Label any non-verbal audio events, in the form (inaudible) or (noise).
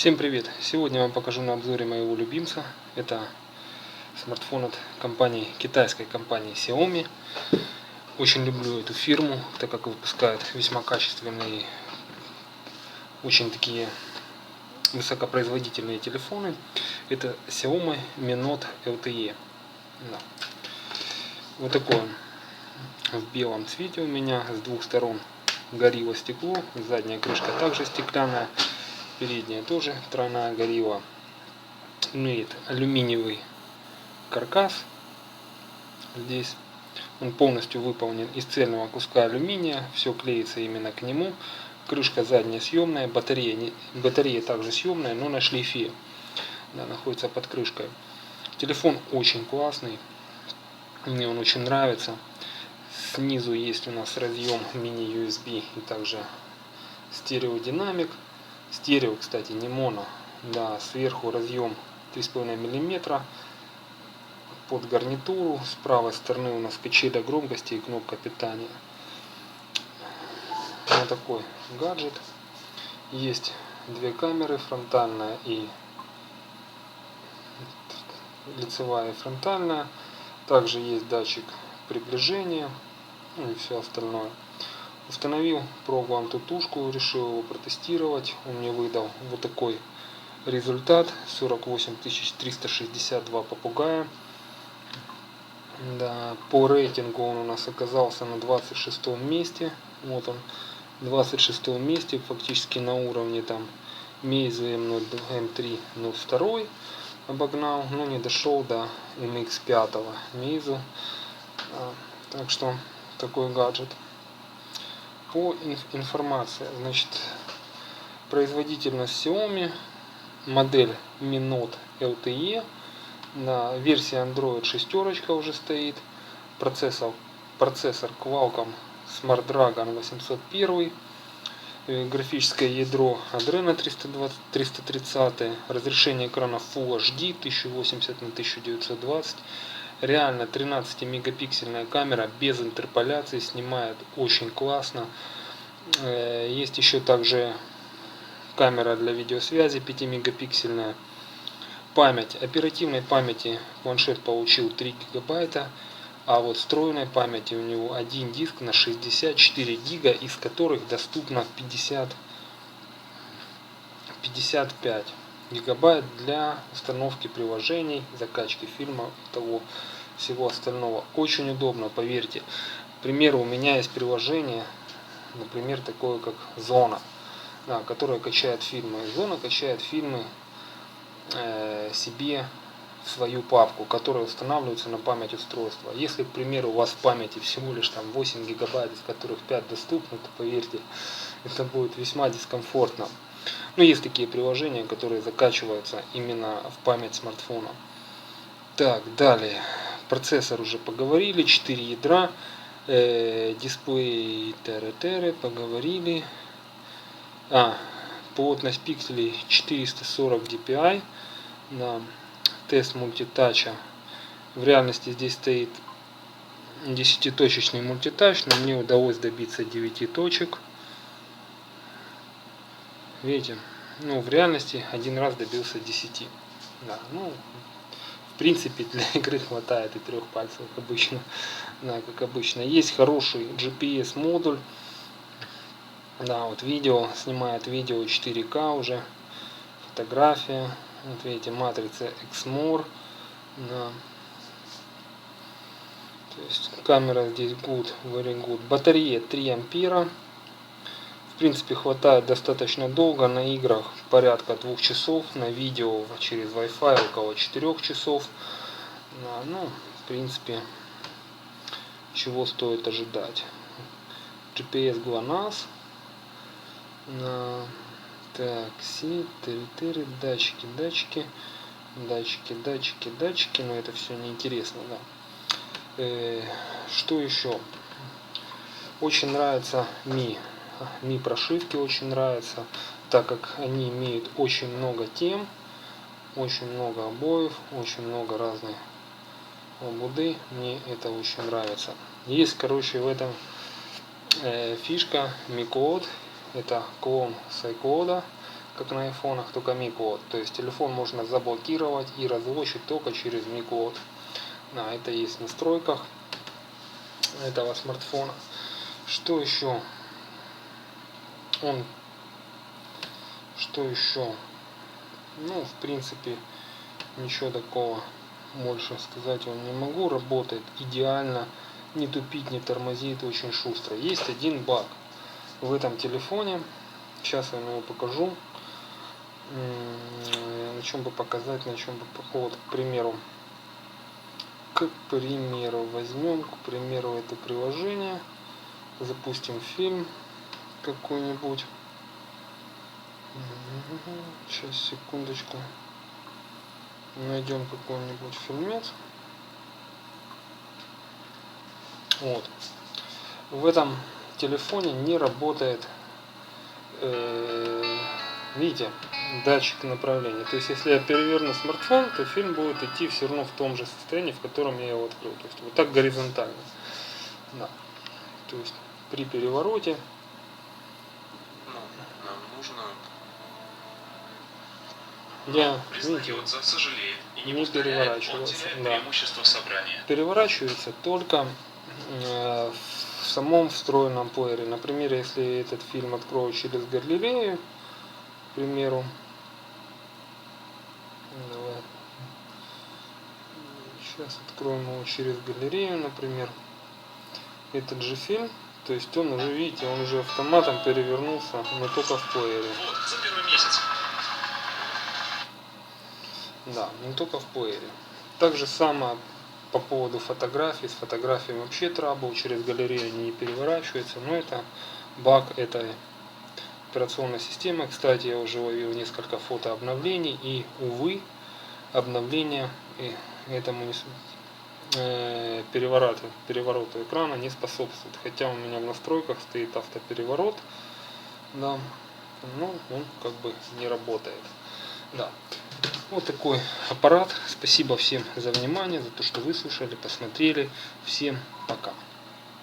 Всем привет! Сегодня я вам покажу на обзоре моего любимца. Это смартфон от компании, китайской компании Xiaomi. Очень люблю эту фирму, так как выпускает весьма качественные, очень такие высокопроизводительные телефоны. Это Xiaomi Mi Note LTE. Да. Вот такой он в белом цвете у меня. С двух сторон горило стекло. Задняя крышка также стеклянная. Передняя тоже тройная горилла. Имеет алюминиевый каркас. Здесь он полностью выполнен из цельного куска алюминия. Все клеится именно к нему. Крышка задняя съемная, батарея, не, батарея также съемная, но на шлейфе. Да, находится под крышкой. Телефон очень классный. Мне он очень нравится. Снизу есть у нас разъем мини-USB и также стереодинамик. Стерео, кстати, не моно. Да, сверху разъем 3,5 мм под гарнитуру. С правой стороны у нас качеля громкости и кнопка питания. Вот такой гаджет. Есть две камеры, фронтальная и лицевая и фронтальная. Также есть датчик приближения ну и все остальное. Установил, пробовал тутушку, решил его протестировать. Он мне выдал вот такой результат. 48 362 попугая. Да, по рейтингу он у нас оказался на 26 месте. Вот он, 26 месте, фактически на уровне там Meizu M3 02 обогнал, но не дошел до MX5 Meizu. Так что такой гаджет по информации. Значит, производительность Xiaomi, модель Mi Note LTE, на версии Android шестерочка уже стоит, процессор, процессор Qualcomm Snapdragon 801, э, графическое ядро Adreno 320, 330, разрешение экрана Full HD 1080 на 1920, Реально 13 мегапиксельная камера без интерполяции снимает очень классно. Э, есть еще также камера для видеосвязи 5 мегапиксельная. Память. Оперативной памяти планшет получил 3 гигабайта. А вот встроенной памяти у него один диск на 64 гига, из которых доступно 50, 55 гигабайт для установки приложений, закачки фильма того всего остального. Очень удобно, поверьте. К примеру, у меня есть приложение, например, такое как Зона, да, которое качает фильмы. Зона качает фильмы э, себе в свою папку, которая устанавливается на память устройства. Если, к примеру, у вас в памяти всего лишь там 8 гигабайт, из которых 5 доступны, то поверьте, (laughs) это будет весьма дискомфортно. Но есть такие приложения, которые закачиваются именно в память смартфона. Так, далее. Процессор уже поговорили, 4 ядра, э, дисплей ТРТР поговорили. А, плотность пикселей 440 dpi. Да, тест мультитача. В реальности здесь стоит 10-точечный мультитач, но мне удалось добиться 9 точек. Видите? Ну, в реальности один раз добился 10. Да, ну, в принципе, для (laughs) игры хватает и трех пальцев, как обычно. Да, как обычно. Есть хороший GPS модуль. Да, вот видео, снимает видео 4К уже. Фотография. Вот видите, матрица XMOR. Да. То есть камера здесь good, very good. Батарея 3 ампера принципе хватает достаточно долго на играх порядка двух часов на видео через Wi-Fi около 4 часов ну в принципе чего стоит ожидать GPS GLONASS так, си, территории, датчики, датчики, датчики, датчики, датчики, но это все неинтересно, да. Э, что еще? Очень нравится Mi ми прошивки очень нравятся, так как они имеют очень много тем, очень много обоев, очень много разных лабуды. Мне это очень нравится. Есть, короче, в этом э, фишка Mi Code. Это клон Сайкода, как на айфонах, только миквод. То есть телефон можно заблокировать и разлочить только через миквод. Да, это есть в настройках этого смартфона. Что еще? Он, что еще? Ну, в принципе, ничего такого больше сказать вам не могу. Работает идеально, не тупит, не тормозит, очень шустро. Есть один баг в этом телефоне. Сейчас я вам его покажу. На чем бы показать, на чем бы... Вот, к примеру, к примеру, возьмем, к примеру, это приложение, запустим фильм какой-нибудь. Сейчас, секундочку. Найдем какой-нибудь фильмец. Вот. В этом телефоне не работает, э, видите, датчик направления. То есть, если я переверну смартфон, то фильм будет идти все равно в том же состоянии, в котором я его открыл. То есть, вот так горизонтально. Да. То есть, при перевороте. Ну, нужно Я, признается, видите, сожалеет и не, не он переворачивается, теряет да. преимущество собрания. переворачивается только э, в самом встроенном плеере. Например, если этот фильм открою через галерею, к примеру, давай, сейчас откроем его через галерею, например, этот же фильм, то есть он уже, видите, он уже автоматом перевернулся, но только в плеере. Вот, за первый месяц. Да, не только в плеере. Так же самое по поводу фотографий. С фотографией вообще трабл, через галерею они не переворачиваются, но это баг этой операционной системы. Кстати, я уже ловил несколько фотообновлений и, увы, обновления и этому не, перевороту, перевороту экрана не способствует. Хотя у меня в настройках стоит автопереворот, да, но он как бы не работает. Да. Вот такой аппарат. Спасибо всем за внимание, за то, что выслушали, посмотрели. Всем пока.